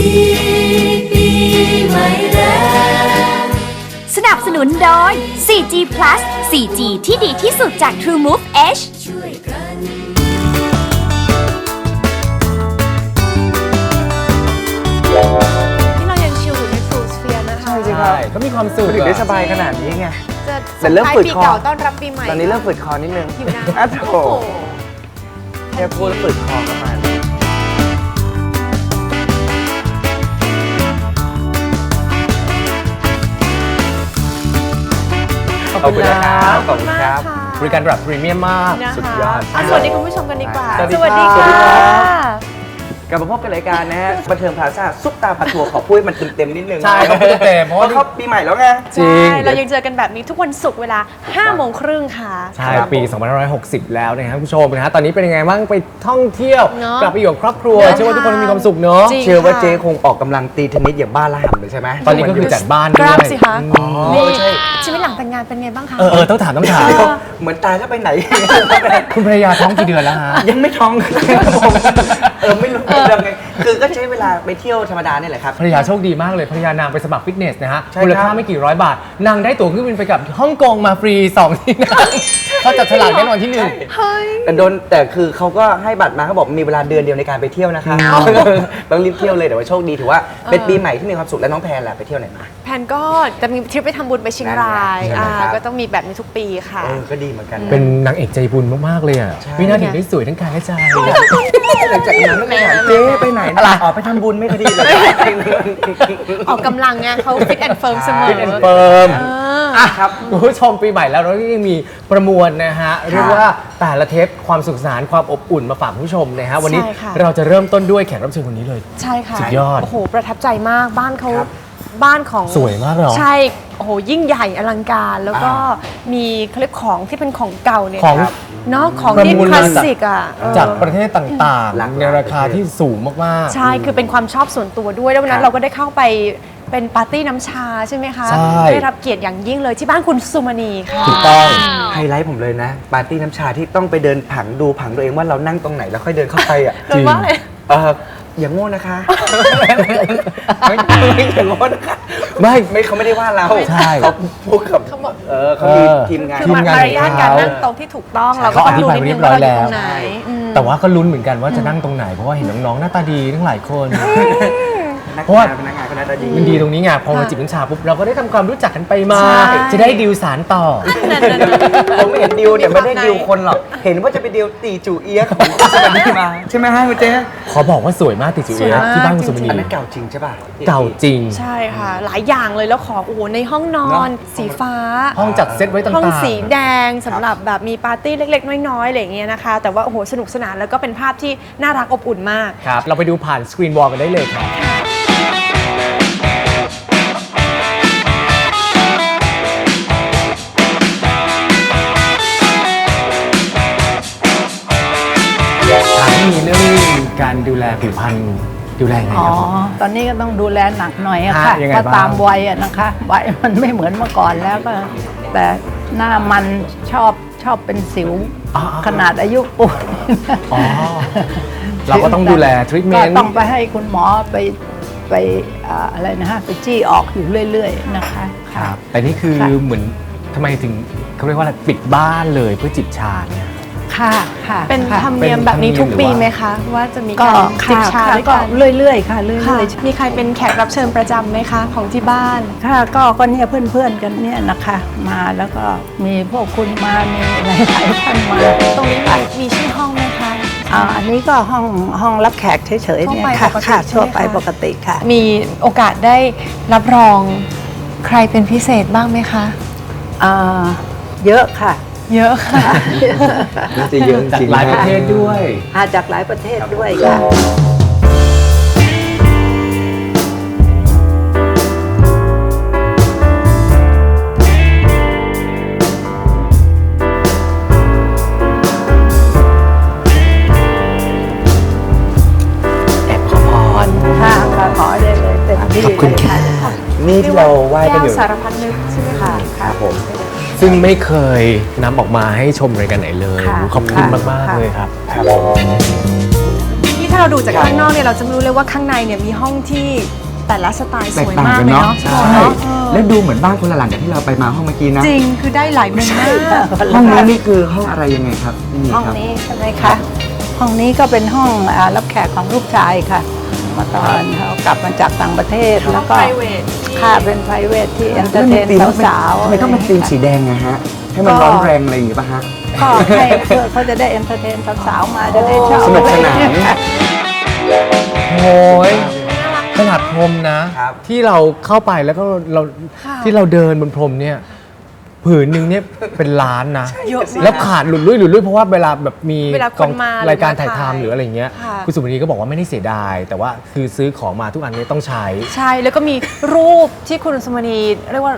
ดีปีใหม่แล้วสนับสนุนโดย 4G Plus 4G ที่ดีที่สุดจาก True Move Edge ช่วยกันที่เรายังชิลอยู่ในฟูลสเฟียร์นะคะ ใช่สิครับก็มีความสุขถึงได้อะสบายขนาดนี้ไง จะแต่เริ่มส่งท้ายฝืดปีคอ เก่าต้อนรับปีใหม่ตอนนี้เริ่มฝืดคอนิดนึงหิวน้ำอะโถโอ้โห แค่พูดแล้วฝืดคอก็มา ขอบคุณนะครับขอบคุณครับ บริการแบบพรีเมียมมากนะคะสุดยอดะสวัสดีคุณผู้ชมกันดีกว่า สวัสดีสวัสดีครับค่ะ กลับมาพบกันรายการนะฮะ บันเทิงพลาซ่าซุปตาผัดถั่วขอพูดให้มันเต็มๆนิดนึงใช่ต้องพูดเต็มๆเพราะว่า เขาปีใหม่แล้วไง จริง ใช่เรายังเจอกันแบบนี้ทุกวันศุกร์เวลา5โมงครึ่งค่ะ ใช่ครับปี 2560 แล้วนะครับคุณผู้ชมนะฮะตอนนี้เป็นยังไงบ้างไปท่องเที่ยว เนอะกลับไปอยู่กับครอบครัวเนอะเชื่อว่าทุกคนมีความสุขเนอะจริง เชื่อว่าค่ะเจ๊คงออกกำลังตีเทนนิสอย่างบ้าระห่ำเลยใช่ไหมตอนนี้ก็คือจัดบ้านกด้วรายบสิคะอ๋อนี่ใช่ชีวิตหลังแต่งงานเป็นไงบ้างคะ เออเออต้องถามต้องถาม เหมือนตายแล้วไปไหน คุณภรรยาท้องกี่เดือนแล้วฮะ ยังไม่ท้องครับผมเออไม่รู้เรื่องไงคือก็ใช้เวลาไปเที่ยวธรรมดาเนี่ยแหละครับ ภรรยาโชคดีมากเลยภรรยานางไปสมัครฟิตเนสนะฮะใช่มูลค่าครับไม่กี่ร้อยบาทนางได้ตั๋วเครื่องบินไปกับฮ่องกงมาฟรีสองที่นั่ง เขาจับฉลากแน่นอนที่หนึ่ง เฮ้ย แต่โดนแต่คือเขาก็ให้บัตรมาเขาบอกมีเวลาเดือนเดียวในการไปเที่ยวนะคะต้องรีบเที่ยวเลยแต่ว่าโชคดีถือว่าเป็นปีใหม่ที่มีความสุขและน้องแพนแหละไปเที่ยวไหนมา แพนก็จะมีทริปไปทำบุญไปเชียงรายนั่นไงใช่ไหมอ่าครับ ก็ต้องมีแบบนี้ทุกปีค่ะ เออก็ดีเหมือนกันเป็นนางเอกใจบุญมากๆเลยอะใช่วินาทีได้สวยทั้งกายและใจหลังจากนั้นไม่ถามเจ๊ไปไหนนะออกไปทำบุญไม่คดีเลย ออกกำลังไงเขาฟิตแอนด์เฟิร์มเสมอฟิตแอนด์เฟิร์ม เอ ออะครับคุณผู้ชมปีใหม่แล้วเราก็ยังมีประมวลนะฮะเรียกว่าแต่ละเทปความสุขสนานความอบอุ่นมาฝากคุณผู้ชมนะฮะวันนี้ใช่ค่ะ เราจะเริ่มต้นด้วยแขกรับเชิญคนนี้เลย ใช่ค่ะสุดยอดโอ้โห ประทับใจมากบ้านเขาครับบ้านของสวยมากเลยเหรอใช่โอ้โหยิ่งใหญ่อลังการแล้วก็มีเคลิปของที่เป็นของเก่าเนี่ยของครับเนาะของประที่มูลคลามาสสิกอะเออจากประเทศต่างหลากหลาย ๆ ในราคาที่สูงมาก ใช่คือเป็นความชอบส่วนตัวด้วยแล้ววันนั้ครันบเราก็ได้เข้าไป เป็นปาร์ตี้น้ำชาใช่ไหมคะ ใช่ ได้รับเกียรติอย่างยิ่งเลยที่บ้านคุณสุมณีค่ะๆถูกต้องไฮไลท์ผมเลยนะ ปาร์ตี้น้ำชาที่ต้องไปเดินผังดูผังตัวเองว่าเรานั่งตรงไหนแล้วค่อยเดินเข้าไปอะ โดยว่าอะไร เอออย่างโง่นะคะ ไม่ไม่อย่างโง่นะคะไม่ ไม่เขาไม่ได้ว่าเราใช่เขาพูดกับเขาบอก เออเขามีเออ ทีมงาน คือทีมงานมารยาทการของเขานั่งตรงที่ถูกต้องเราก็เขาต้อองธิดูบายนิดไว้เรีนึยงบร้อว่ายเราอยู่แล้วตรงไหนอืม แต่ว่าก็ลุ้นเหมือนกันว่าจะนั่งตรงไหน เพราะว่าเห็นน้องๆ หน้าตาดีทั้งหลายคน นักเพราะว่า งานพนักงานก็น่าจะดี มันดีตรงนี้ไงพอมาจิบน้ำชาปุ๊บเราก็ได้ทำความรู้จักกันไปมา ใช่ จะได้ดิวสารต่อผมไม่เห็นดิวเนี่ยไม่ได้ดิวคนหรอก เห็นว่าจะไปดิวตีจูเอียะของสวัสดีมา ใช่ไหมฮะคุณเจ๊ขอบอกว่าสวยมากติดจิ๋วสวยเอะมาก ที่บ้านคุณสุมณีอันนั้นเก่าจริงใช่ป่ะ เก่าจริง ใช่ค่ะ หลายอย่างเลยแล้วของโอ้โหในห้องนอน เนอะ สีฟ้า ห้องจัดเซตไว้ต่างๆ ห้องสีแดงสำหรับแบบมีปาร์ตี้เล็ก ๆ น้อยๆอะไรอย่างเงี้ยนะคะ แต่ว่าโอ้โหสนุกสนานแล้วก็เป็นภาพที่น่ารักอบอุ่นมาก ครับ เราไปดูผ่านสกรีนวอลกันได้เลยครับ การดูแลผิวพรรณดูแลยังไงอ๋อ ครับผม ตอนนี้ก็ต้องดูแลหนักหน่อยอะฮะค่ะยังไงเพราะบ้าง ตามวัยอะนะคะวัยมันไม่เหมือนเมื่อก่อนแล้วก็ แต่หน้ามันชอบชอบเป็นสิว อ๋อขนาดอายุปูนอ๋อ เราก็ต้องดูแลทรีทเมก็นต์ต้องไปให้คุณหมอไปไปอ่าอะไรนะฮะไปจี้ออกอยู่เรื่อย ๆ นะคะครับแต่นี่คือค่ะ เหมือนทำไมถึงเขาเรียกว่าอะไรปิดบ้านเลยเพื่อจิบชาเนี่ย ค่ะค่ะเป็นค่ะธรรมเนียมแบบนี้ทุกปีไหมคะ ว่าจะมีก็การจิบค่ะชาค่ะด้วยก็กันเรื่อยๆค่ะเรื่ค่ะอยมีใครเป็นแขกรับเชิญประจำไหมคะ ของที่บ้านๆค่ะก็ก็เนี่ยเพื่อนๆกันเนี่ยนะคะ มาแล้วก็มีพวกคุณมา มีหลายๆท่านมาตรงนี้มีมีชื่อห้องไหมคะ อ่าอันนี้ก็ห้องห้องรับแขกเฉยๆทั่วเนี่ยไปค่ะปกติค่ะใช่ไหมทั่วไปคะ ปกติค่ะ มีโอกาสได้รับรองใครเป็นพิเศษบ้างไหมคะ อ่าเยอะค่ะ เยอะค่ะ น่าจะเยอะจจากริงหลายประเทศด้วย อาจากหลายประเทศด้วยค่ะ แอบขอพร ค่ะค่ะขอได้เลยเต็มที่ขอบคุณเลยค่ะ นี่ที่เราไหว้กันอยู่แก้วสารพัดนึกใช่ไหมคะ ครับผม ซึ่งไม่เคยนำออกมาให้ชมรายการไหนเลยค่ะขอบคุณค่ะมากค่ะๆเลยครับครับผมนี่ถ้าเราดูจากข้างนอกเนี่ยเราจะไม่รู้เลยว่าข้างในเนี่ยมีห้องที่แต่ละสไตล์สแตกวยต่างมากกันเลยเนาะเนาะใช่เนาะเออแล้วดูเหมือนบ้านคนละหลังจากที่เราไปมาห้องเมื่อกี้นะจริงคือได้หลายมุมมาก ห้องนี้นี่คือห้องอะไรยังไงครับนี่ห้องครับนี้ใช่ไหมคะ ห้องนี้ก็เป็นห้องอารับแขกของลูกชายค่ะ เมาตอนเขากลับมาจากต่างประเทศแล้วก็ private ค่าเป็น p r i v a t ที่เอนเตอร์เทนธีมสาวๆทำไมต้องเป็นธีมสีแดงอะฮะ ให้มันร้อนแรงอะไรอย่างงี้ป่ะฮะ ก็ให้เพื่อเขาจะได้เอนเตอร์เทนสาวๆมาจะได้ชอบสนุกสนาน โอ้ยขนาดพรมนะ ครับ ที่เราเข้าไปแล้วก็เราค่ะที่เราเดินบนพรมเนี่ย ผืนหนึ่งเนี่ยเป็นล้านนะ เยอะมาก แล้วขาดหลุดลุ่ยหลุดลุ่ยเพราะว่าเวลาแบบมีเวลาคนมาหรือรายการมาถ่ายถ่ายทำหรืออะไรเงี้ยค่ะ คุณสุวรรณีก็บอกว่าไม่ได้เสียดาย แต่ว่าคือซื้อของมาทุกอันเนี้ต้องใช้ ใช่แล้วก็มีรูปที่คุณสมณีเรียกว่า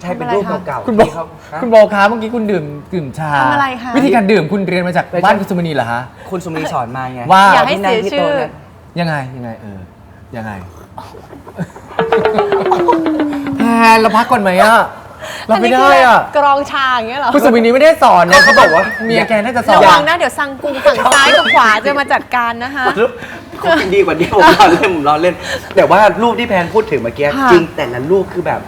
ใช่เป็นรูปเก่าๆคุณโบที่เขาฮะคุณโบคะเมื่อกี้คุณดื่มดื่มชา ทำอะไรคะ วิธีการดื่มคุณเรียนมาจากไม่ใช่บ้านคุณสุวรรณีเหรอฮะ คุณสุมนีสอนมาไงว่า อย่าให้ที่นั่งที่โต๊ะเสียชื่อนั้นยังไงยังไงเออยังไงแพนเราพักก่อนไหมอะเราไม่ได้อะกรองชาอย่างเงี้ยเหรอ คุณสุวินีไม่ได้สอนนะเขาบอกว่าเมียแกน่าจะสอน ระวังนะ เดี๋ยวสั่งกุงฝั่งซ้ายกับขวาจะมาจัดการนะคะ รูปเขาเป็นดีกว่านี้ผมรอเล่นผมรอเล่น แต่ว่ารูปที่แพนพูดถึงเมื่อกี้ค่ะ จริงแต่ละรูปคือแบบ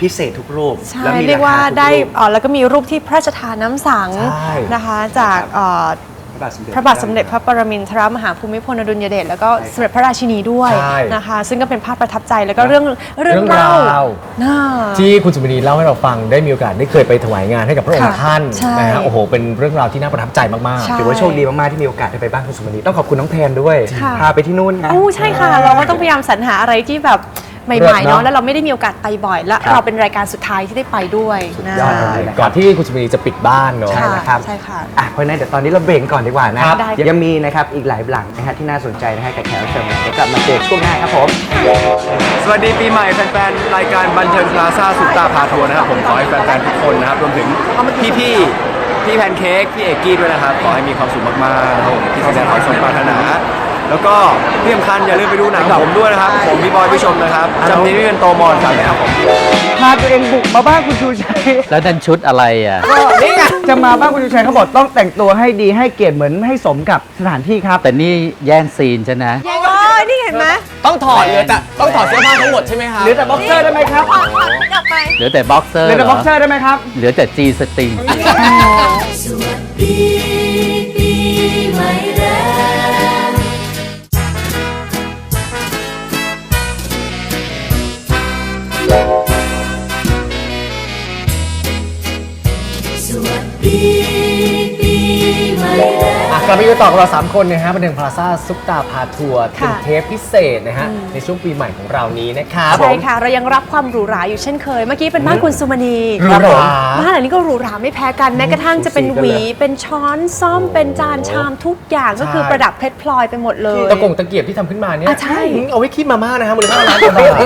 พิเศษทุกรูปใช่แล้วมีเรียกว่าคทุได้รูป เอ่อแล้วก็มีรูปที่พระราชทานน้ำสังใช่ นะคะ จากเอ่อพ ระบาทสมเด็จพระบาทสมเด็จพระปรมินทรมหาภูมิพลอดุลยเดชแล้วก็สมเด็จพระราชินีด้วยใช่นะคะ ซึ่งก็เป็นภาพประทับใจแล้วก็เรื่องเรื่องเรื่องเล่าราวน่าที่คุณสุวินีเล่าให้เราฟังได้มีโอกาสได้เคยไปถวายงานให้กับพระองค์ค่ะท่านใช่นะฮะโอ้โหเป็นเรื่องราวที่น่าประทับใจมากใช่ถือว่าโชคดีมากๆที่มีโอกาสได้ไปบ้านคุณสุมณีต้องขอบคุณน้องแพนด้วยค่ะพาไปที่นู่นนะโอ้ใช่ค่ะ เราก็ต้องพยายามสรรหาอะไรที่แบบ ใหเลิม่ศๆเนอะเนาะแล้วเราไม่ได้มีโอกาสไปบ่อย และครับเราเป็นรายการสุดท้ายที่ได้ไปด้วยนะ ยอดๆเลยก่อนที่คุณสุวินีจะปิดบ้านเนาะ ใช่ค่ะนะครับใช่ค่ะอะเพราะฉะนั้นเดี๋ยวตอนนี้เราเบรกก่อนดีกว่านะครับได้ยังมีนะครับอีกหลายหลังนะฮะที่น่าสนใจนะฮะกับแขกรับเชิญของเราเดี๋ยวกลับมาเจอช่วงหน้าครับผม สวัสดีปีใหม่แฟนๆ รายการบันเทิงพลาซ่าซุปตาพาทัวร์นะครับ ผมขอให้แฟนๆ ทุกคนนะครับรวมถึงพี่ๆ พี่แพนเค้กพี่เอกกี้ด้วยนะครับ ขอให้มีความสุขมากๆนะครับผมที่แสดงความสมปรารถนา แล้วก็ที่สำคัญอย่าลืมไปดูหนังผมด้วยนะครับ ผมพี่บอยพี่ชมนะครับจำนี้ไม่เป็นโตมอนกันนะครับผมพาตัวเองบุกมาบ้านคุณชูชัยแล้วนั่นชุดอะไรอะนี่ไงจะมาบ้านคุณชูชัยเขาบอกต้องแต่งตัวให้ดีให้เกียรติเหมือนให้สมกับสถานที่ครับ แต่นี่แย่งซีนใช่นะโอ้ยนี่เห็นไหมต้องถอดเหลือแต่ต้องถอดเสื้อผ้าทั้งหมดใช่ไหมครับหรือแต่บ็อกเซอร์ได้ไหมครับกลับไปเหลือแต่บ็อกเซอร์หรือเหรแต่บ็ออกเซอร์ได้ไหมครับเหลือแต่จีสตริงปีปีใหม่ อะกลับมาอยู่ต่อกับเราสามคนนะฮะบันเทิงพลาซ่าซุปตาพาทัวร์เป็นค่ะเทปพิเศษนะฮะ ในช่วงปีใหม่ของเรานี้นะครับใช่ค่ะ เรายังรับความหรูหราอยู่เช่นเคย เมื่อกี้เป็นบ้านคุณสุมณีหรูหราบ้านหลังนี้ก็หรูหราไม่แพ้กันแม้กระทั่งจะเป็นหวีเป็นช้อนซ่อมเป็นจานชามทุกอย่างก็คือประดับเพชรพลอยไปหมดเลยตะกงตะเกียบที่ทำขึ้นมาเนี่ยอะใช่อืมเอาไว้คีบมาม่านะฮะมูลค่าล้านกว่าบาท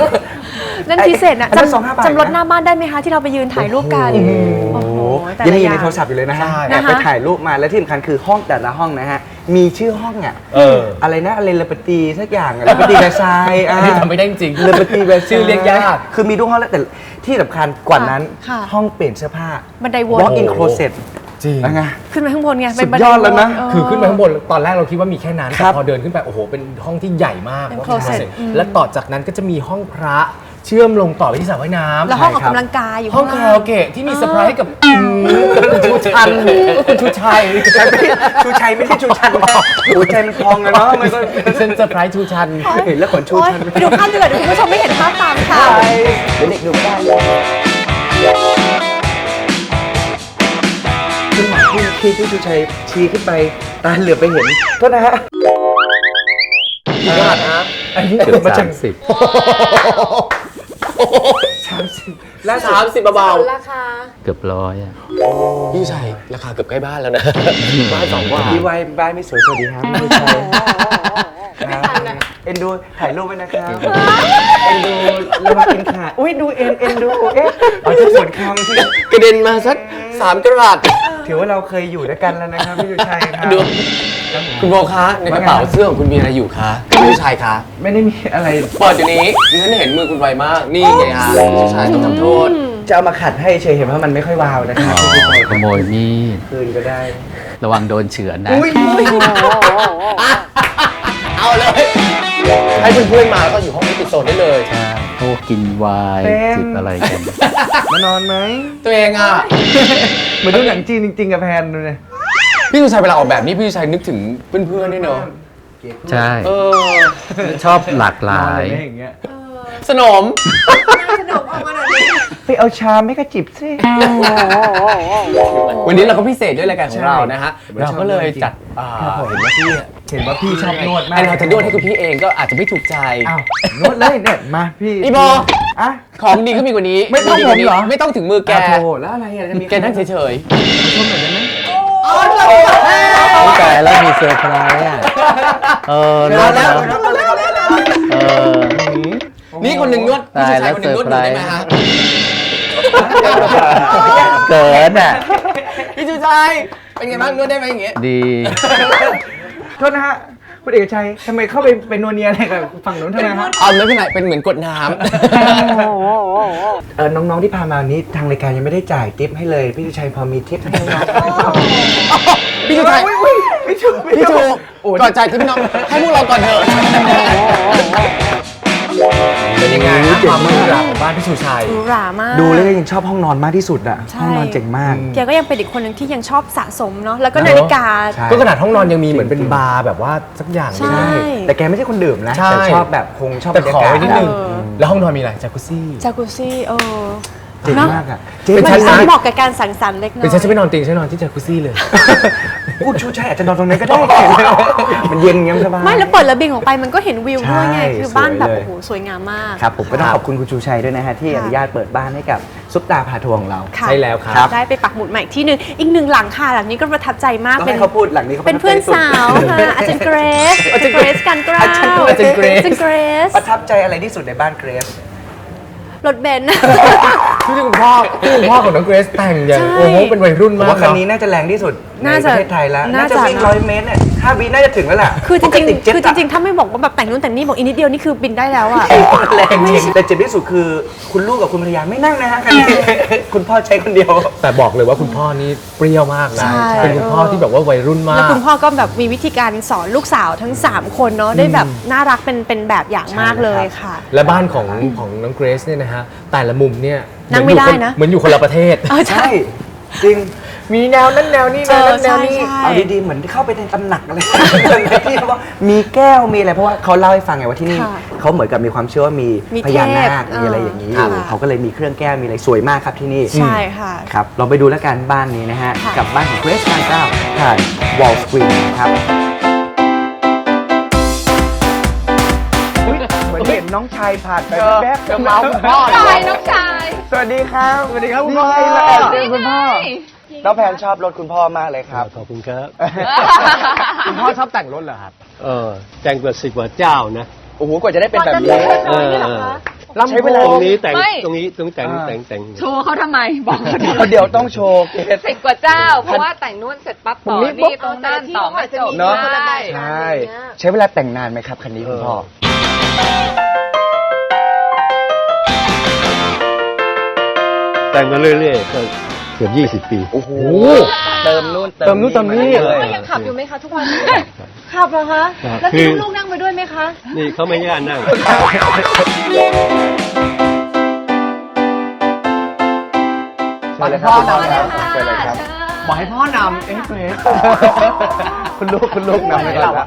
นั่นพิเศษนะอันนั้นสองห้าบาทจำจำรถหน้าบ้านได้ไหมคะที่เราไปยืนถ่ายรูปกันโอ้โห แต่ยังละมีออยู่ในย่างโทรศัพท์อยู่เลยนะฮะใช่ แอบไปถ่ายรูปมาแล้วที่สำคัญคือห้องแต่ละห้องนะฮะมีชื่อห้องอะเออ อะไรนะอะไรเลปตีสักอย่างเลปตีแบซายอะอันนี้ทำไม่ได้จริง เลปตีแบซายชื่อเรียกยากคือมีทุกห้องแล้วแต่ที่สำคัญกว่านั้นค่ะ ห้องเปลี่ยนเสื้อผ้า บันไดวน walk in closet จริง นะไง ขึ้นไปข้างบนไงสุดเป็นบันไยอดแล้วนะ เคือขึ้นไปข้างบนตอนแรกเราคิดว่ามีแค่นั้นคแต่รับพอเดินขึ้นไป โอ้โห เป็นห้องที่ใหญ่มากเป็นว่า closet closet อืมและต่อจากนั้นก็จะมีห้องพระ เชื่อมลงต่อไปที่สระว่ายน้ำแล้วห้องออกใช่ครับกำลังกายอยู่ห้องข้คาล่ราโอเกะที่มีเซอร์ไพรส์ให้กับอืมกับคุณชูชันคุณชูชัยชูชัยไม่ใช่ชูชันนะชูชัยมันพองอะเนาะมันก็เซนเซอร์ไพรส์ชูชัน เห็นแล้วขนชูโอ๊ยชันไปดูภาพดีกว่าเดี๋ยวคุณผู้ชมไม่เห็นภาพตามค่ะ เดี๋ยวเด็กดูไม่ได้ขึ้นมาที่ที่ที่ชูชัยชี้ขึ้นไปตาเหลือบไปเห็นโทษนะฮะกี่บาทฮะอันนี้เกือบมาสาจากมสิบ ล่าสุดสามสิบเบาเกือบร้อยอะๆพี่ชัยราคาเกือบใกล้บ้านแล้วนะ บ้านสองกว่าพี่ไว้บ้านไม่สวยสวัสดีครับไม่ใช่เอ็นดูถ่ายรูปไว้นะครับเอ็นดูแล้วมากินขาอุ้ยดูเอ็นเอ็นดูเอ๊ะเอาที่สวนคำที่กระเด็นมาสักสามกระดัด ถือว่าเราเคยอยู่ด้วยกันแล้วนะครับพี่ชูชัยครับดูคุณโบคะในกระเป๋าเสื้อของคุณมีอะไรอยู่คะพี่ชัยคะไม่ได้มีอะไรเปิดอยู่นี้ดิฉันเห็นมือคุณไวมากนี่ไงฮะพี่ชัยต้องทำโทษจะเอามาขัดให้เฉยเห็นว่ามันไม่ค่อยวาวนะครับพี่ชูชัยขโมยมีดคืนก็ได้ระวังโดนเฉือนนะอุ้ยเอาเลย ให้เพื่อนๆมาแล้วก็อยู่ห้องนี้ปิดโซนได้เลย ใช่โอ้ กินไวายเต็มจิบอะไรกัน มานอนไหมตัวเองอะ เหมือนดูหนังจีนจริงๆกับแพนดูเลยพี่สุชัยเวลาออกแบบนี้พี่สุชัยนึกถึงเพื่อนๆด้วยเนอะใช่ เออ ชอบหลากหลายอย่างเงี้ยสนมไปเอาชามให้กระจิบสิ วันนี้เราก็พิเศษด้วยรายการของเรานะฮะใช่เราก็เลยจัดอ่าครับผมเห็นว่าพี่อะ เห็นว่าพี่ชอบนวดมากไอเราจะนวดให้คุณพี่เองก็อาจจะไม่ถูกใจ อ้าวนวดเลยเนี่ยมาพี่อีโบ อะ ของดีก็มีกว่านี้ไม่ต้องดีกว่านี้ผมเหรอ ไม่ต้องถึงมือแกอะโถแล้วอะไรอะจะมีแกนั่งเฉยชมหน่อยได้ไหมแต่แล้วมีเซอร์ไพรส์อะ เออเดี๋ยวแล้แล้ววเดี๋ยวแล้วเดี๋ยวแล้วเออ ๆ นี่คนหนึ่งนวดพี่ตายสุชัยคนหนึ่งนวดหนูได้ไหมฮะ เกินอะ พี่สุชัยเป็นไงบ้างนวดได้ไหมอย่างเงี้ย ดี โทษนะฮะคุณเอกชัยทำไมเข้าไปเป็นนวเนียอะไรกับฝั่งนู้นทำไมฮะเอาไม่เป็นไรเป็นเหมือนกดน้เออน้องๆที่พามาวันนี้ทางรายการยังไม่ได้จ่ายทิปให้เลยพี่ชัยพอมีทิปให้น้องำพี่สุชัยไม่ถูกไม่พี่ถูชูกโอ้ย ก่อนใจที่พี่น้องให้พวกเราก่อนเถอะ เป็นยังไงฮะความมือหลังของบ้านพี่ชูชัย หรูหรามาก ดูแล้วยังชอบห้องนอนมากที่สุดอะใช่ ห้องนอนเจ๋งมาก แกก็ยังเป็นอีกคนหนึ่งที่ยังชอบสะสมเนาะแล้วก็เนอะ นาฬิกา ใช่ ก็ขนาดห้องนอนยังมีเหมือนเป็นบาร์แบบว่าสักอย่างหนึ่ง ใช่ แต่แกไม่ใช่คนดื่มนะใช่ แต่ชอบแบบคงชอบแต่บรรขอยยากาศไว้นิดนึง เออ แล้วห้องนอนมีอะไรจากุซี่ จากุซี่เออ เจ๋งเนอะมากอะเป็นชั้นมันนะเหมาะกับการสังสรรค์เล็กน้อย เป็นฉันจะไม่นอนเตียงฉันนอนที่จากุซี่เลยพูดชูชัยอาจจะนอนตรงนั้นก็ได้ มันเย็นเงี้ยสบาย ไม่แล้วเปิดระเบียงออกไปมันก็เห็นวิวด้วยไง ใช่คือบ้านแบบสวยเลย โอ้โหสวยงามมาก ครับผมก็ต้องขอบคุณคุณชูชัยด้วยนะฮะที่ค่ะอนุญาตเปิดบ้านให้กับซุปตาพาทัวร์ของเรา ค่ะ ใช่แล้วครั บ ได้ไปปักหมุดใหม่อีกที่หนึ่งอีกหนึ่งหลังค่ะหลังนี้ก็ประทับใจมากต้องเป็นให้เขาพูดหลังนี้เขาเป็นเพื่อนสาวค่ะอาจารย์เกรซอาจารย์เกรซกันกล้าวอาจารย์เกรซ อาจารย์เกรซ ประทับใจอะไรที่สุดในบ้านเกรซ รถเบนซ์ที่คุณพ่อที่คุณพ่อของน้องเกรซแต่งอย่างใช่ โอ้โหเป็นวัยรุ่นผมมากว่าคันเนาะ นี้น่าจะแรงที่สุดในน่าปจะระเทศไทยแล้ว น่าน่าจะจะวิ่งนะ ร้อยเมตรเนี่ยห้าวิน่าจะถึงแล้วล่ะคือจริงปกติๆเจ็ตคือจริงๆ ถ้าไม่บอกว่าแบบแต่งนู่นแต่งนี่บอกอีกนิดเดียวนี่คือบินได้แล้วอะๆแรงจริงแต่เจ็บที่สุดคือ คุณลูกกับคุณภรรยาไม่นั่งนะฮะคันนี้ คุณพ่อใช้คนเดียว แต่บอกเลยว่าคุณพ่อนี่เปรี้ยวมากนะใช่ เป็นคุณพ่อที่แบบว่าวัยรุ่นมาแล้วก คุณพ่อก็แบบมีวิธีการสอนลูกสาวทั้ง 3 คนเนาะได้แบบน่ารักเป็นเป็นแบบอย่างมากเลยค่ะ และบ้านของของน้องเกรซเนี่ยนะฮะแต่ละมุมเนี่ยนั่งไม่ได้นะ เหมือนอยู่คนละประเทศ เออใช่ใช่จริงมีแนวนั้นแนวนี้แนวนั้นเออแนวนี้ใช่ใช่ เอาดีๆ เหมือนเข้าไปในตำหนักอะไร ที่เขาบอกมีแก้วมีอะไรเพราะว่าเขาเล่าให้ฟังไงว่าที่นี่ค่ะเขาเหมือนกับมีความเชื่อว่ามีมีพญานาคเทพมีอะไรอย่างนี้อเออยู่ค่ะเขาก็เลยมีเครื่องแก้วมีอะไรสวยมากครับที่นี่ใช่ค่ะ ครับลองไปดูแล้วกันบ้านนี้นะฮะค่ะ กับบ้านของเกรซการเก้าผ่าน Wall Screen ครับเหมือนเห็น น้องชายผ่านไปแป๊บเดี๋ยวเมาคุณพ่อชายน้องชายสวัสดีครับสวัสดีครับคุณพ่อ นี่ไงล่ะเจอคุณพ่อน้องแพนชอบรถคุณพ่อมากเลยครับ ขอบคุณครับ คุณพ่อชอบแต่งรถเหรอครับ เออแต่งกว่าสิบกว่าเจ้านะโอ้โหกว่าจะได้เป็นแบบนี้ เออเออใช้เวลา ตรงนี้แต่งไม่ตรงนี้ตรงนี้แต่งอ่าแต่งแต่ง โชว์เขาทำไมบอกเขาทำไมเดี๋ยวต้องโชว์เกส สิบกว่าเจ้า เพราะว่าแต่งนู่นเสร็จปั๊บต่อนี่ตรงนั่นต่อไม่จบเนาะใช่ใช่ ใช้เวลาแต่งนานไหมครับคันนี้คุณพ่อ แต่งมาเรื่อยๆก็เกือบยี่สิบปี โอ้โห เติมนู่นเติมนู่นเติมนี่เลยก็ยังขับอยู่ไหมคะทุกวันนี้ขับเหรอคะ ครับแล้วคืมีอลูกๆนั่งไปด้วยไหมคะ นี่เขาไม่ย่านั่งมาเลยครับคุณพ่อครับเชิญเลยครับบอกให้พ่อนำเอ้เกรซคุณลูกคุณลูกนำไปก่อนละ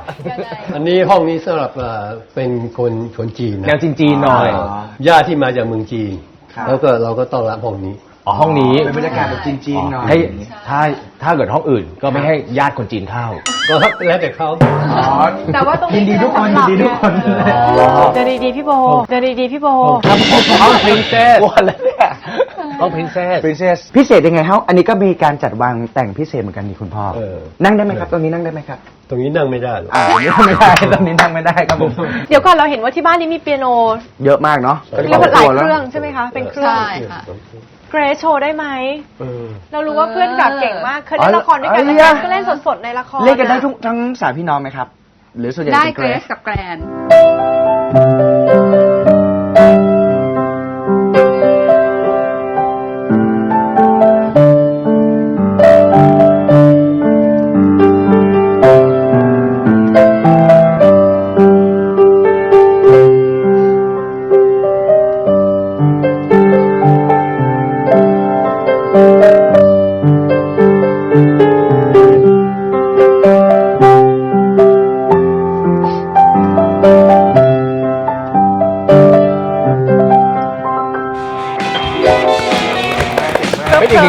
อันนี้ห้องนี้สำหรับเอ่อเป็นคนคนจีนนะแนวจีนๆหน่อย ญาติที่มาจากเมืองจีนครับ แล้วก็เราก็ต้องรับองค์นี้ อ๋อห้องนี้เป็นบรรยากาศแบบจีนๆหน่อยให้ถ้าถ้าเกิดห้องอื่นก็ไม่ให้ญาติคนจีนเข้า ก็แล้วแต่เขาแต่ว่าตรงนี้ยินดีทุกคนยินดีทุกคนเดินดีๆพี่โบเดินดีๆพี่โบครับห้องพรินเซสวันแล้วเนี่ยห้องพรินเซส Princess พิเศษยังไงครับอันนี้ก็มีการจัดวางแต่งพิเศษเหมือนกันนี่คุณพ่อเออนั่งได้ไหมครับตรงนี้นั่งได้ไหมครับตรงนี้นั่งไม่ได้หรอกอ่านั่งไม่ได้ตรงนี้นั่งไม่ได้ครับผมเดี๋ยวก่อนเราเห็นว่าที่บ้านนี้มีเปียโน เยอะมากเนาะเรียกว่าหลายเครื่องใช่ไหมคะเป็นเครื่องใช่ค่ะ เกรซโชว์ได้ไหม เออ เรารู้ว่าเพื่อนกับเก่งมาก เคยเล่นละครด้วยกันอ๋อแล้วเหรอก็เล่นสดๆในละครเล่นกันได้ทุกทั้งสามพี่น้องไหมครับ หรือส่วนใหญ่ได้เป็นเกรซกับแกรนเป็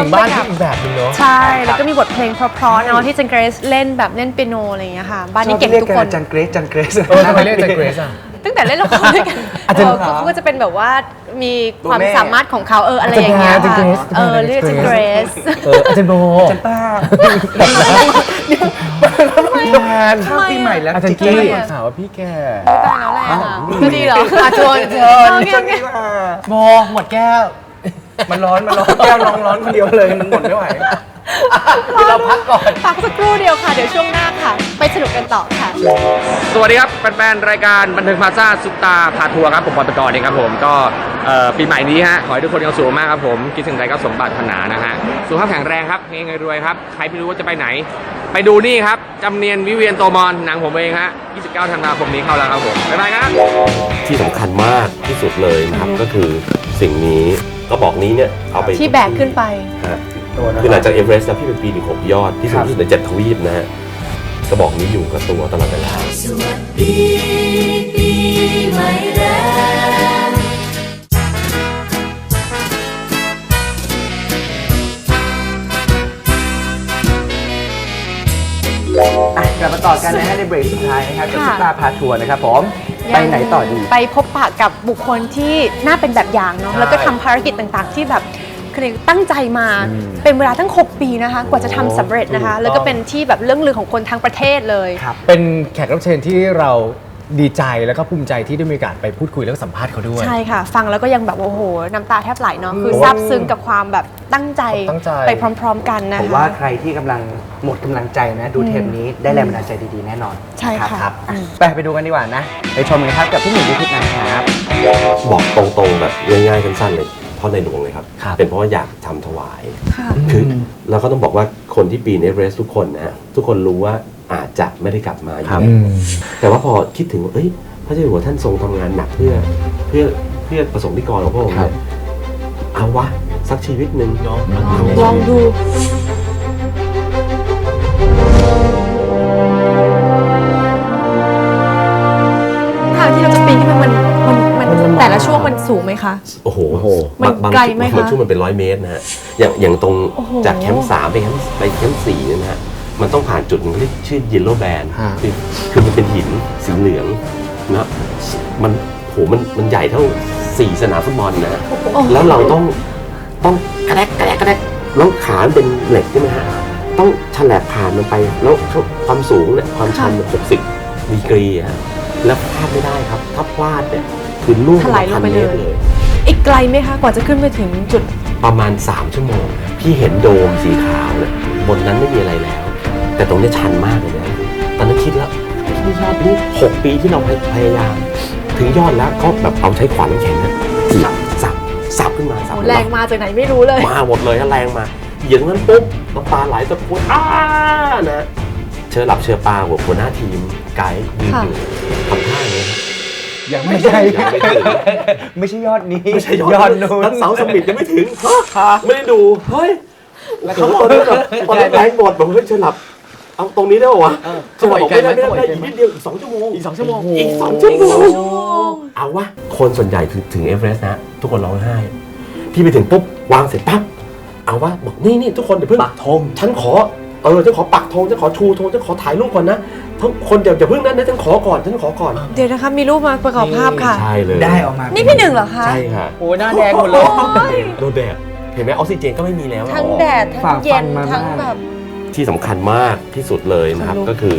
นอีกหนึ่งบ้านที่อีกแบบหนึงเนาะใช่ แล้วก็มีบทเพลงเพราะๆเนาะที่จันเกรซเล่นแบบเล่นเปียโนอะไรอย่างเงี้ยค่ะ บ้านนี้เก่งทุกคนจันเกรซจันเกรซเออทำไมเรียกจันเกรซอะตั้งแต่เล่นละครด้วยกันอาจารย์เออเขาก็จะเป็นแบบว่ามีความตัวแม่สามารถของเขาเอออะไรอย่างเงี้ยอาจารย์ค่ะเกรซเออเรียกจันเกรซเอออาจารย์โบจันป้าแทนข้าวปีใหม่แล้วอาจารย์กี้ข่าวว่าพี่แกตายแล้วแหละก็ดีเหรออะชวนเชิญเชิญดีกว่าโบหมดแก้ว มันร้อนมันร้อนแก้วน้องร้อนคนเดียวเลยมันหมดไม่ไหวเดี๋ยวเราพักก่อน พักสักครู่เดียวค่ะ เดี๋ยวช่วงหน้าค่ะ ไปสนุกกันต่อค่ะ สวัสดีครับแฟนๆรายการบันเทิงพลาซ่าซุปตาพาทัวร์ครับผมบอลปกรณ์เองครับผมก็เอ่อปีใหม่นี้ฮะขอให้ทุกคนมีความสุขมากครับผมคิดถึงใครก็สมบัติถนานะฮะสุขภาพแข็งแรงครับเฮงรวยๆครับใครไม่รู้ว่าจะไปไหน ไปดูนี่ครับจำเนียนวิเวียนโตมอนหนังผมเองฮะ 29 ธันวาคมนี้เข้าแล้วครับผมบ๊ายบายครับ ที่สำคัญมากที่สุดเลยนะครับก็คือสิ่งนี้ กระบอกนี้เนี่ยเอาไปที่แบกขึ้นไปฮะคือหลังจากเอเวอเรสต์แล้วพี่เป็นปีหนึ่งหกยอดที่สูงที่สุดในเจ็ดทวีปนะฮะกระบอกนี้อยู่กับตัวตลอดเวลาสวัสดีปีใหม่แล้วอะกลับมาต่อกันนะฮะในเบรกสุดท้ายนะครับกับค่ะซุปตาพาทัวร์นะครับผม ไปไหนต่อดี ไปพบปะกับบุคคลที่น่าเป็นแบบอย่างเนาะใช่แล้วก็ทำภารกิจต่างๆ ที่แบบคือตั้งใจมาอืมเป็นเวลาตั้ง 6 ปีนะคะ กว่าจะทำสำเร็จนะคะ ถูกต้อง แล้วก็เป็นที่แบบเรื่องลือของคนทั้งประเทศเลย ครับเป็นแขกรับเชิญที่เรา ดีใจแล้วก็ภูมิใจที่ได้มีโอกาสไปพูดคุยแล้วก็สัมภาษณ์เขาด้วย ใช่ค่ะ ฟังแล้วก็ยังแบบโอ้โห น้ำตาแทบไหลเนาะคือโอ้ซาบซึ้งกับความแบบตั้งใจตั้งใจ ไปพร้อม ๆ กันนะผมคะ ว่าใครที่กำลังหมดกำลังใจนะ ดูเทปนี้ได้แรงบันดาลใจดีๆ แน่นอนใช่ค่ะ รับอืมไปไปดูกันดีกว่านะ ไปชมกันครับกับพี่หนุ่มวิทิตนะครับ บอกตรงๆแบบง่ายๆสั้นๆเลย เพราะในหลวงเลยครับ ครับ เป็นเพราะว่าอยากทำถวาย ค่ะ คือเราก็ต้องบอกว่าคนที่ปีนเอเวอเรสต์ทุกคนนะฮะทุกคนรู้ว่าอาจจะไม่ได้กลับมาอยู่ครับ แล้ว แต่ว่าพอคิดถึงว่าเอ้ย พระเจ้าอยู่หัวท่านทรงทำงานหนักเพื่อเพื่อเพื่อประสงค์นิกรของพระองค์เนี่ยเอาวะ สักชีวิตหนึ่งเนาะลองดู มันแต่ละช่วงมันสูงไหมคะ โอ้โหมันบางไกลไหมคะบางช่วงมันเป็นร้อยเมตรนะฮะอย่างอย่างตรงโอ้โหจากแคมป์สามไปแคมป์ไปแคมป์สี่เนี่ยนะฮะมันต้องผ่านจุดหนึงที่ชื่อยิ l โลแบนฮะคือคือมันเป็นหินสีเหลืองนะมันโหมันมันใหญ่เท่าสี่สนามฟุตบอลนะฮะโอ้โหแล้วเราต้องต้องกระแดกกระแดกกระแดกแล้วขามันเป็นเหล็กใช่ไหมฮะต้องฉลบผ่านมันไปแล้วความสูงเนี่ยความชันหกสิบดีกรีอะฮะแล้วพลาดไม่ได้ครับ ถ้าพลาดเนี่ย คือล่วงถลายลงไปเลยพันมตรเลย อีกไกลไหมคะ กว่าจะขึ้นไปถึงจุดประมาณ 3 ชั่วโมงครับพี่เห็นโดมสีขาวเนี่ยบนนั้นไม่มีอะไรแล้ว แต่ตรงนี้ชันมากเลยนะตอนนั้นคิดแล้วที่ยอดนี้หกปีที่เราพยายาม ถึงยอดแล้วก็แบบเอาใช้ขวานน้ำแข็งนะสับสับสับขึ้นมาสับแรงมาจากไหนไม่รู้เลย มาหมดเลยถ้าแรงมาเหยียดตรงนั้นปุ๊บน้ำตาไหลตะโกนอ้านะเชื่อหลับเชื่อปลาหัวหน้าทีมไกด์ยืนอยู่ ยังไม่ใช่ ยังไม่ถึงไม่ใช่ยอดนี้ไม่ใช่ยอดยอดนู้นทั้งเสาสมิธยังไม่ถึงฮะ ไม่ได้ดู เฮ้ยแล้วเขาตอนนั้นแบบตอนนั้นแรงหมดบอกเฮ้ยเชิญหลับ เอาตรงนี้ได้ป่าวะเชิญหลับบอกไม่ได้ไม่ได้ไม่ได้อีกนิดเดียวอีกสองชั่วโมงอีกสองชั่วโมงอีกสองชั่วโมงเอาวะคนส่วนใหญ่ถึงถึงเอเวอเรสต์นะ ทุกคนร้องไห้ พี่ไปถึงปุ๊บวางเสร็จปั๊บเอาวะบอกนี่นี่ทุกคนเดี๋ยวเพิ่ง ปักธง ฉันขอ เออฉันขอปักธงฉันขอชูธงฉันขอถ่ายรูปก่อนนะ ทุกคนเดี๋ยวอย่าเพิ่งนั้นนะฉันขอก่อนฉันขอก่อน เดี๋ยวนะคะมีรูปมาประกอบภาพค่ะ ใช่เลยได้ออกมานี่พี่หนึ่งเหรอคะใช่ค่ะโอ้ยหน้าแดงหมดเลยโดนแดดเห็นไหมออกซิเจนก็ไม่มีแล้วทั้งแดดทั้ฝ่างเย็ฟันนมาทั้งมากแบบที่สำคัญมากที่สุดเลยนะครับขนลุกก็คือ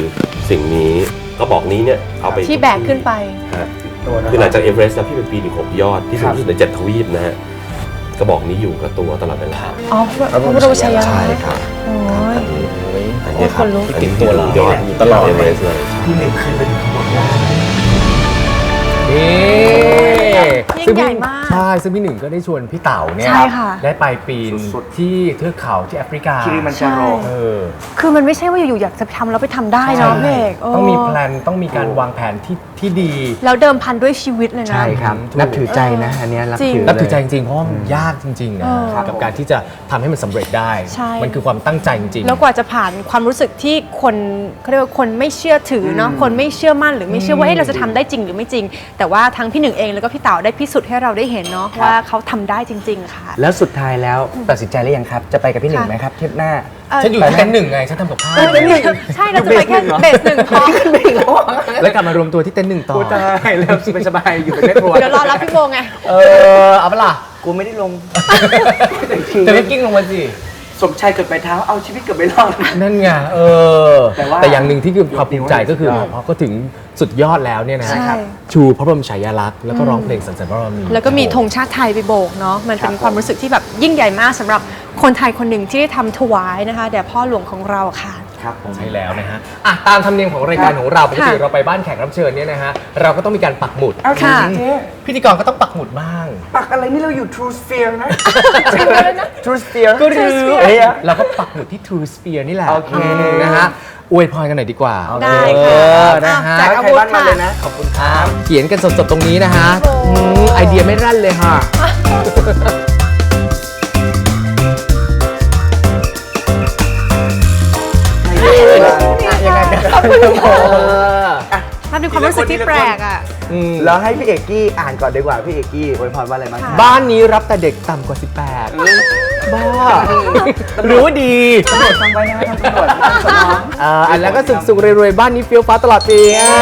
สิ่งนี้กระบอกนี้เนี่ยเอาไปที่แบกขึ้นไปฮะตัวนะคือหลังจากเอเวอเรสต์แล้วพี่เป็นปีหนึ่งหกยอดที่สูครังบที่สุดในเจ็ดทวีปนะฮะกระบอกนี้อยู่กับตัวตลอดเวลาอ๋อพระบรมชายาใช่ครับโอ้ย อันนี้ครับโอ้ยขนลุกอันนี้ติดตัวเรายอดตลอดเอเวอเรสต์เลยพี่หนึ่งขึ้นไปถึงข้างบนได้นี่ ยิ่งใหญ่มาก ใช่ซึ่งพี่หนึ่งก็ได้ชวนพี่เต๋าเนี่ยใช่ค่ะ ได้ไปปีนสุดๆ ที่เทือกเขาที่แอฟริกาคิริมันจาโร เออ คือมันไม่ใช่ว่าอยู่ๆอยากจะทำแล้วไปทำได้เนาะพี่เอกโต้องมีแพลนต้องมีการวางแผนที่ที่ดี แล้วเดิมพันด้วยชีวิตเลยนะ ใช่ครับ ถูก นับถือใจนะ อันเนี้ยนับจริง ถือนับถือใจเลยจริงๆเพราะว่ามันยากจริงๆนะเออกับการที่จะทำให้มันสำเร็จได้ ใช่ มันคือความตั้งใจจริงๆ แล้วกว่าจะผ่านความรู้สึกที่คนเขาเรียกว่าคนไม่เชื่อถือเนาะคนไม่เชื่อมั่นหรือไม่เชื่อว่าเอ๊ะเราจะทำได้จริงหรือไม่จริง แต่ว่าทั้งพี่หนึ่งเองแล้วก็พี่เต๋าได้พิสูจน์ให้เราได้เห็นเนาะว่าเขาทำได้จริง ๆ ค่ะ แล้วสุดท้ายแล้วตัดสินใจหรือยังครับ จะไปกับพี่หนึ่งไหมครับเทปหน้าเอ่อฉันอยู่ที่เต็นท์หนึ่งไงฉันทำกับข้าวเออใช่เราจะไปแค่เบสหนึ่งพอแล้วกลับมารวมตัวที่เต็นท์หนึ่งต่อกูตายแล้วสบายๆอยู่เป็นแม่ครัวเดี๋ยวรอรับพี่โบไง เออเอาปะล่ะกูไม่ได้ลง แต่ไม่กิ้งลงมาสิ สมชายเกิดไปเท้าเอาชีวิตเกิดไปรอด นั่นไงเออแต่ว่าอย่างหนึ่งที่คือความภูมิใจก็คือสุดยอดพอก็ถึงสุดยอดแล้วเนี่ยนะใช่ชูพระบรมฉายาลักษณ์แล้วก็ร้องเพลงสรรเสริญพระบารมีแล้วก็มีธงชาติไทยไปโบกเนาะมันเป็นความรู้สึกที่แบบยิ่งใหญ่มากสำหรับคนไทยคนหนึ่งที่ได้ทำถวายนะคะแด่พ่อหลวงของเราค่ะ ครับผม ใช่แล้วนะฮะอะตามธรรมเนียมของรายการของเราปกติค่ะเราไปบ้านแขกรับเชิญเนี่ยนะฮะเราก็ต้องมีการปักหมุด เอาจริค่ะงๆเจ๊พิธีกรก็ต้องปักหมุดบ้าง ปักอะไรนี่เราอยู่ True Sphere นะ True Sphere ก็รู้เอ้ยเราก็ปักหมุดที่ True Sphere นี่แหละโอเค นะฮะอวยพรกันหน่อยดีกว่า ได้เอค่ะอนะฮะแจกอาวุธใครบ้านมาค่ะ เลยนะ ขอบคุณครับ เขียนกันสดๆตรงนี้นะฮะอืมไอเดียไม่รั่นเลยค่ะ ไงกันครับมันเป็นความรู้สึกที่แปลกอะแล้วให้พี่เอกกี้อ่านก่อนดีกว่าพี่เอกกี้อวยพรว่าอะไรบ้างครับบ้านนี้รับแต่เด็กต่ำกว่า 18 บ้ารู้ดีตำรวจฟังไว้นะทางตำรวจทางสนองเอ่ออันแล้วก็สุขสุขๆรวยๆ บ้านนี้เฟี้ยวฟ้าตลอดปีอะ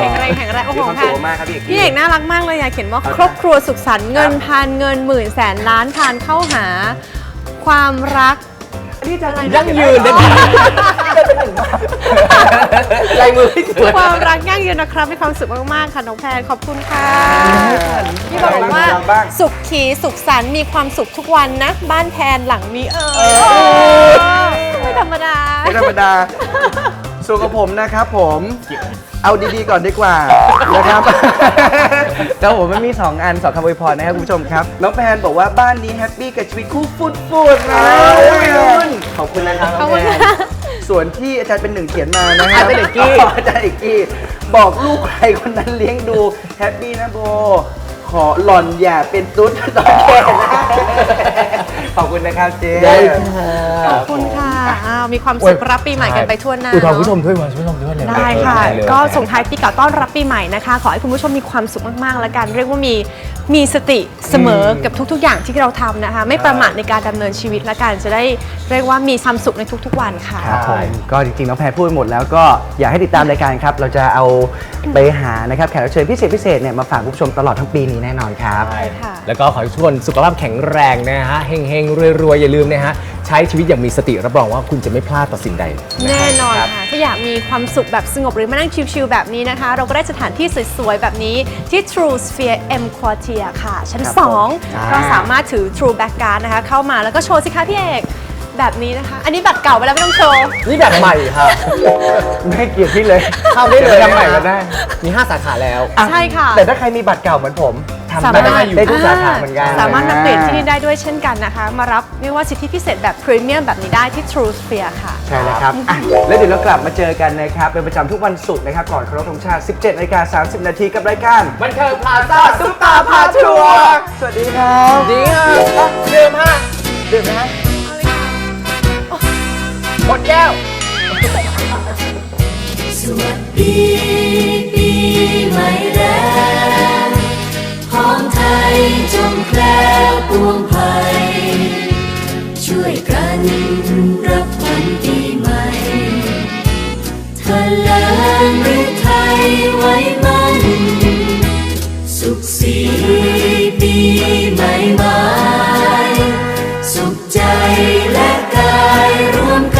แข็งแรงแข็งแรงโอ้มีโหความค่ะสุขมากครับพี่เอกพี่กี้ เอกน่ารักมากเลยอะเขียนว่าครอบครัวสุขสันต์เงินพันเงินหมื่นแสนล้านทานเข้าหา ความรัก นี่จะอะไรยั่งยืนได้ไหมลายมือที่สวยความรักยั่งยืนนะครับมีความสุขมากๆค่ะน้องแพนขอบคุณค่ะพี่บอกว่าสุขขีสุขสันต์มีความสุขทุกวันนะ บ้านแพนหลังนี้เออไม่ธรรมดาไม่ธรรมดา ส่วนกับผมนะครับผม เอาดีๆก่อนดีกว่า นะครับแล้วผมมันมี 2 อันสองคำอวยพรนะครับคุณผู้ชมครับ น้องแพนบอกว่าบ้านนี้แฮปปี้กับชีวิตคู่ฟุดฟุดๆนะขอบคุณนะครับน้ขออบงคุณแพนค่ะส่วนที่อาจารย์เป็นหนึ่งเขียนมานะครับอาจารย์เป็นเอกกี้อาจารย์เอกกี้บอกลูกใครคนนั้นเลี้ยงดูแฮปปี้นะโบ ขอหล่อนอย่าเป็นตุ๊ดตอนแก่นะขอบคุณนะครับเจ๊ได้ค่ะ ขอบคุณค่ะอ้าวมีความสุขรับปีใหม่กันไปทั่วหน้าอุยพรเนอะผู้ชมด้วยวะผู้ชมด้วยเลยได้ค่ะเลยก็ส่งท้ายปีเก่าต้อนรับปีใหม่นะคะ ขอให้คุณผู้ชมมีความสุขมากๆ แล้วกัน เรียกว่ามีมีสติเสมอกับทุกๆ อย่างที่เราทำนะคะ ไม่ประมาทในการดำเนินชีวิตและกันจะได้เรียกว่ามีความสุขในทุกๆ วันค่ะ ครับผมก็จริงๆน้องแพรพูดไปหมดแล้วก็อยากให้ติดตามรายการครับ เราจะเอาไปหานะครับแขกรับเชิญพิเศษพิเศษเนี่ยมาฝากคุณผู้ชมตลอดทั้งปีนี้แน่นอนครับ ใช่ค่ะ แล้วก็ขอให้ทุกคนสุขภาพแข็งแรงนะฮะเฮงๆรวยๆอย่าลืมนะฮะใช้ชีวิตอย่างมีสติรับรองว่าคุณจะไม่พลาดต่อสิ่งใดแน่นอนค่ะ ถ้าอยากมีความสุขแบบสงบหรือมานั่งชิลๆแบบนี้นะคะ เราก็ได้สถานที่สวยๆ แบบนี้ที่ True Sphere M Quartier ค่ะ ชั้น ครับผม2ก็สามารถถือ True Back Card นะคะ เข้ามาแล้วก็โชว์สิคะพี่เอก แบบนี้นะคะ อันนี้บัตรเก่าไปแล้วไม่ต้องโชว์ นี่แบบใหม่ค่ะไม่ให้เกียรติพี่เลยเข้าได้เลยทำใหม่ก็ได้ มี 5 สาขาแล้วอ่ใช่ค่ะ แต่ถ้าใครมีบัตรเก่าเหมือนผมทำสามารถได้ได้ทุกสาขาเหมือนกัน สามารถมาเปลี่ยนที่นี่ได้ด้วยเช่นกันนะคะ มารับเรียกว่าสิทธิพิเศษแบบพรีเมียมแบบนี้ได้ที่ True Sphere ค่ะ ใช่แล้วครับอะแล้วเดี๋ยวเรากลับมาเจอกันนะครับ เป็นประจำทุกวันศุกร์นะครับ ก่อนเคารพธงชาติ 17นาฬิกา30 นาทีกับรายการบันเทิงพลาซ่าซุปตาพาทัวร์สวัสดีครับ ดีค่ะดื่มฮะดื่มนะฮะ หมแก้ว สวัสดีปีใหม่แล้วของไทยจงแคล้วปวงภัย ช่วยกันรับวันปีใหม่ทะเลนหรือไทยไว้มั่น สุขสีปีใหม่มาสุขใจและกายรวมกัน